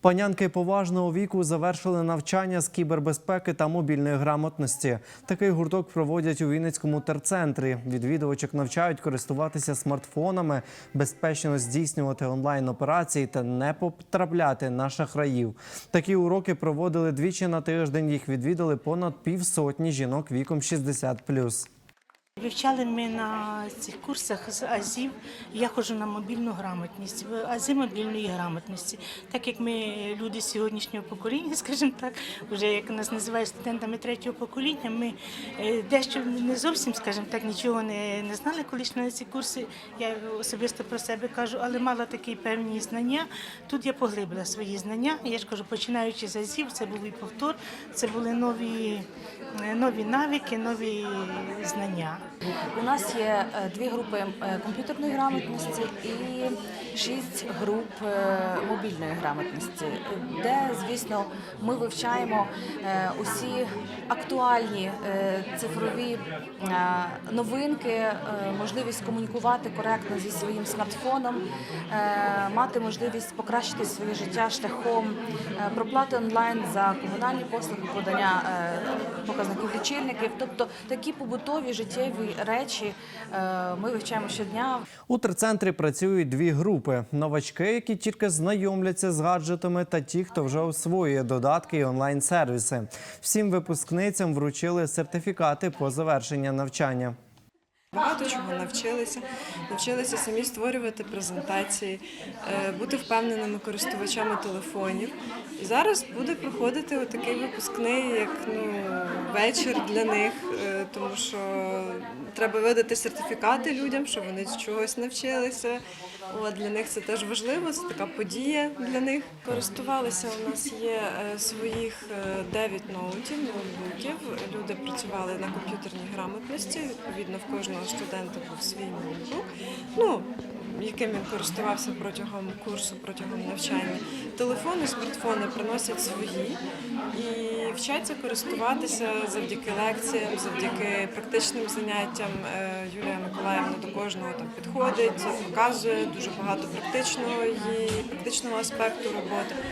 Панянки поважного віку завершили навчання з кібербезпеки та мобільної грамотності. Такий гурток проводять у Вінницькому терцентрі. Відвідувачок навчають користуватися смартфонами, безпечно здійснювати онлайн операції та не потрапляти на шахраїв. Такі уроки проводили двічі на тиждень. Їх відвідали понад півсотні жінок віком 60+. Вивчали ми на цих курсах з АЗІВ. Я ходжу на мобільну грамотність, в АЗІ мобільної грамотності. Так як ми люди сьогоднішнього покоління, скажімо так, вже як нас називають студентами третього покоління, ми е, дещо не зовсім, скажімо так, нічого не, не знали, коли йшли на ці курси. Я особисто про себе кажу, але мала такі певні знання. Тут я поглибила свої знання. Я ж кажу, починаючи з АЗІВ, це був і повтор, це були нові, е, нові навики, нові знання. У нас є е, дві групи е, комп'ютерної грамотності і шість груп е, мобільної грамотності, де, звісно, ми вивчаємо е, усі актуальні е, цифрові е, новинки, можливість комунікувати коректно зі своїм смартфоном, мати можливість покращити своє життя шляхом проплати онлайн за комунальні послуги, подання показників лічильників, тобто такі побутові життєві речі ми вивчаємо щодня. У терцентрі працюють дві групи: новачки, які тільки знайомляться з гаджетами, та ті, хто вже освоює додатки і онлайн-сервіси. Всім випускницям вручили сертифікати по завершенні навчання. Багато чого навчилися, навчилися самі створювати презентації, е, бути впевненими користувачами телефонів. І зараз буде проходити отакий випускний, як ну, вечір для них, е, тому що треба видати сертифікати людям, що вони чогось навчилися. От, для них це теж важливо, це така подія для них. Користувалися у нас є е, своїх е, 9 ноутів, ноутбуків. Люди працювали на комп'ютерній грамотності. Відповідно, в кожного студента був свій ноутбук. Ну, яким він користувався протягом курсу, протягом навчання. Телефони, смартфони приносять свої і вчаться користуватися завдяки лекціям, завдяки практичним заняттям. Е, Юлія Миколаївна до кожного там підходить, показує дуже багато практичного її, практичного аспекту роботи.